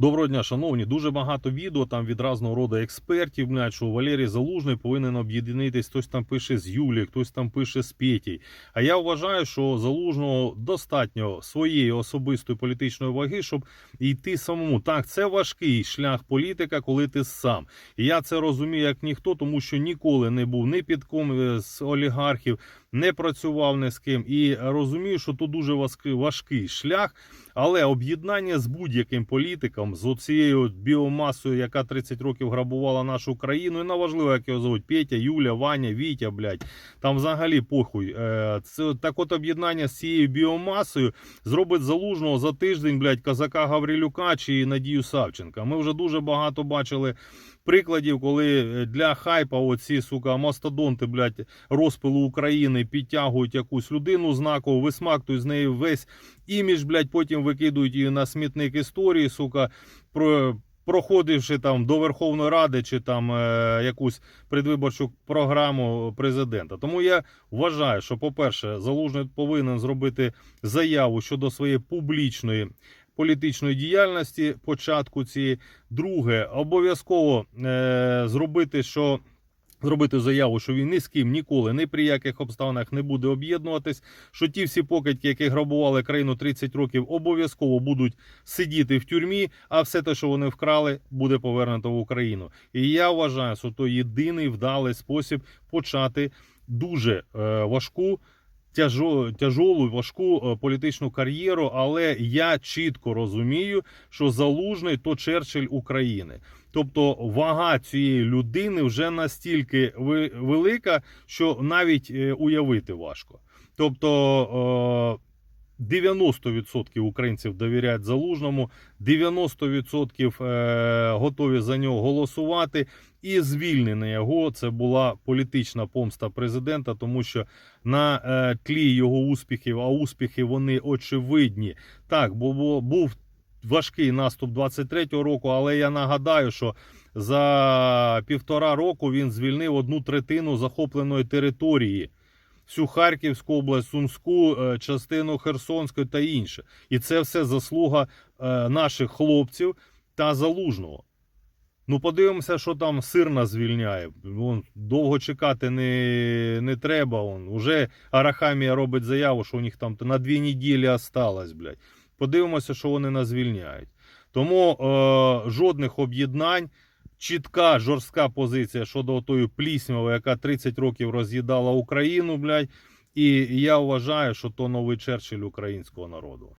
Доброго дня, шановні. Дуже багато відео там від разного роду експертів, блядь, що Валерій Залужний повинен об'єднатись. Хтось там пише з Юлі, хтось там пише з Петій. А я вважаю, що залужного достатньо своєї особистої політичної ваги, щоб йти самому. Так, це важкий шлях політика, коли ти сам. І я це розумію як ніхто, тому що ніколи не був ні під ком е, з олігархів, не працював ні з ким. І розумію, що тут дуже важкий шлях. Але об'єднання з будь-яким політиком, з оцією біомасою, яка 30 років грабувала нашу країну, і неважливо, як його зовуть Петя, Юля, Ваня, Вітя, блядь, там взагалі похуй. Е, Це так от об'єднання з цією біомасою зробить залужного за тиждень, блядь, казака Гаврилюка чи Надію Савченка. Ми вже дуже багато бачили прикладів, коли е, для хайпа оці, сука, мастодонти, блядь, розпилу України підтягують якусь людину знакову, висмактують з неї весь імідж, блядь, потім викидують її на смітник історії, сука, про. Проходивши там до Верховної Ради чи там е, якусь предвиборчу програму президента. Тому я вважаю, що, по-перше, залужний повинен зробити заяву щодо своєї публічної політичної діяльності початку цієї. Друге, обов'язково е, зробити, що. Зробити заяву, що він ні з ким ніколи, ні при яких обставинах не буде об'єднуватись. Що ті всі покидьки, які грабували країну 30 років, обов'язково будуть сидіти в тюрмі, а все те, що вони вкрали, буде повернуто в Україну. І я вважаю, що то єдиний вдалий спосіб почати дуже е, важку. Тяжо, тяжолу, важку е, політичну кар'єру, але я чітко розумію, що залужний то Черчилль України. Тобто вага цієї людини вже настільки велика, що навіть е, уявити важко. Тобто е, 90% українців довіряють залужному, 90% е, готові за нього голосувати. І звільнення його це була політична помста президента, тому що на е, тлі його успіхів, а успіхи вони очевидні. Так, бо був важкий наступ 23-го року, але я нагадаю, що за півтора року він звільнив одну третину захопленої території. Всю Харківську область, Сумську, е, частину Херсонської та інше. І це все заслуга е, наших хлопців та залужного. Ну, подивимося, що там сирна звільняє. Вон, довго чекати не, не треба. Вон. Уже Арахамія робить заяву, що у них там на дві неділі осталось, блядь. Подивимося, що вони нас звільняють. Тому е, жодних об'єднань, чітка, жорстка позиція щодо тої пліснявої, яка 30 років роз'їдала Україну, блядь. І я вважаю, що то новий Черчилль українського народу.